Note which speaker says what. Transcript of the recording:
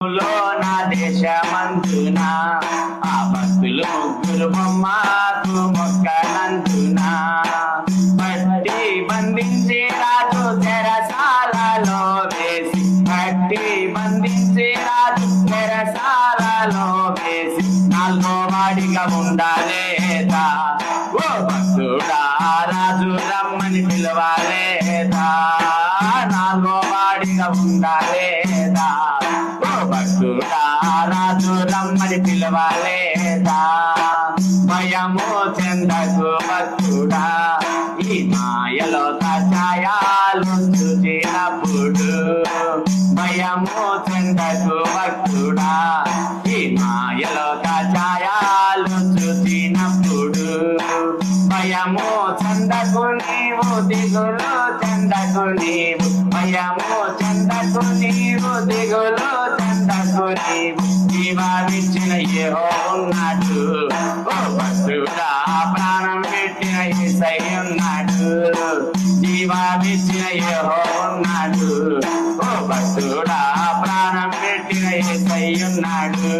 Speaker 1: లో నా దేశమంతున? ఆ భక్తులు ముగ్గురు బొమ్మకు మొక్కలంతున పట్టి బంధించి రాజు చెరసాలలో వేసి పట్టి బంధించి రాజు చెరసాలలో వేసి నాలుగో వాడిగా ఉండాలేదా? ఓ భక్తుడా రాజు రమ్మని పిలవాలేదా? వాడిగా ఉండాలేదా భక్తుడా రాజు రమ్మని పిలవాలేదా? భయము చెందకు భక్తుడా ఈ మాయలో కషాయాలు చూసినప్పుడు భయము చెందకు భక్తుడా ఈ మాయలో కషాయాలు చూసినప్పుడు భయము చందకు నీవు దిగులు చందకు నీవు భయము చందకు నీవు దిగులు చందకు నీవు జీవావిచ్చిన ఏహో ఉన్నాడు. ఓ భక్తుడా ప్రాణం పెట్టిన ఏసై ఉన్నాడు. జీవావిచ్చిన ఏహో ఉన్నాడు. ఓ భక్తుడా ప్రాణం పెట్టిన ఏసై ఉన్నాడు.